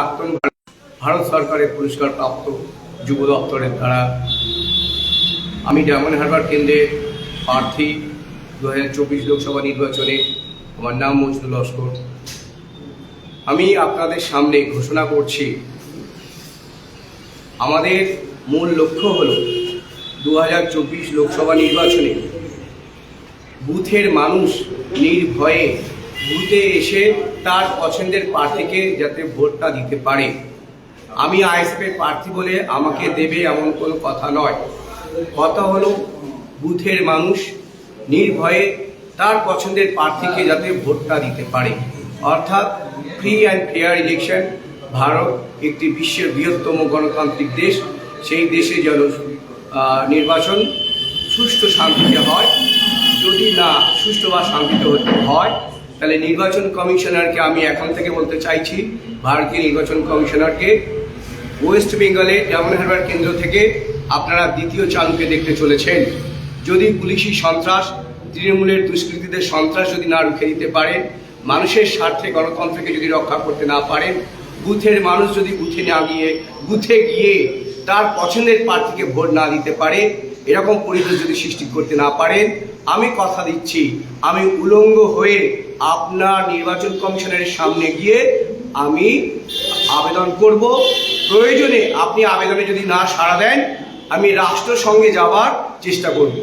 প্রাক্তন ভারত সরকারের পুরস্কার প্রাপ্ত যুব দপ্তরের দ্বারা আমি ডায়মন্ড হারবার কেন্দ্রের প্রার্থী দু হাজার চব্বিশ লোকসভা নির্বাচনে আমার নাম মজনুল লস্কর। আমি আপনাদের সামনে ঘোষণা করছি, আমাদের মূল লক্ষ্য হল দু হাজার চব্বিশ লোকসভা নির্বাচনে বুথের মানুষ নির্ভয়ে বুথে এসে তার পছন্দের প্রার্থীকে যাতে ভোটটা দিতে পারে। আমি আইএসএফের প্রার্থী বলে আমাকে দেবে এমন কোনো কথা নয়। কথা হলো, বুথের মানুষ নির্ভয়ে তার পছন্দের প্রার্থীকে যাতে ভোটটা দিতে পারে। অর্থাৎ free and fair election Bharat একটি বিশ্বের বৃহত্তম গণতান্ত্রিক দেশ। সেই দেশে যেন নির্বাচন সুষ্ঠু শান্তিতে হয়। যদি না সুষ্ঠু বা শান্তিতে হয় তাহলে নির্বাচন কমিশনারকে আমি এখন থেকে বলতে চাইছি, ভারতীয় নির্বাচন কমিশনারকে। ওয়েস্ট বেঙ্গলে ডায়মন্ড হারবার কেন্দ্র থেকে আপনারা দ্বিতীয় চালুকে দেখতে চলেছেন। যদি পুলিশি সন্ত্রাস, তৃণমূলের দুষ্কৃতীদের সন্ত্রাস যদি না রুখে দিতে পারেন মানুষের স্বার্থে গণতন্ত্রকে যদি রক্ষা করতে না পারেন বুথের মানুষ যদি বুথে না গিয়ে, বুথে গিয়ে তার পছন্দের প্রার্থীকে ভোট না দিতে পারে, এরকম পরিবেশ যদি সৃষ্টি করতে না পারেন আমি কথা দিচ্ছি, আমি উলঙ্গ হয়ে আপনার নির্বাচন কমিশনের সামনে গিয়ে আমি আবেদন করব। প্রয়োজনে আপনি আবেদনে যদি না সাড়া দেন, আমি রাষ্ট্রসঙ্গে যাওয়ার চেষ্টা করব।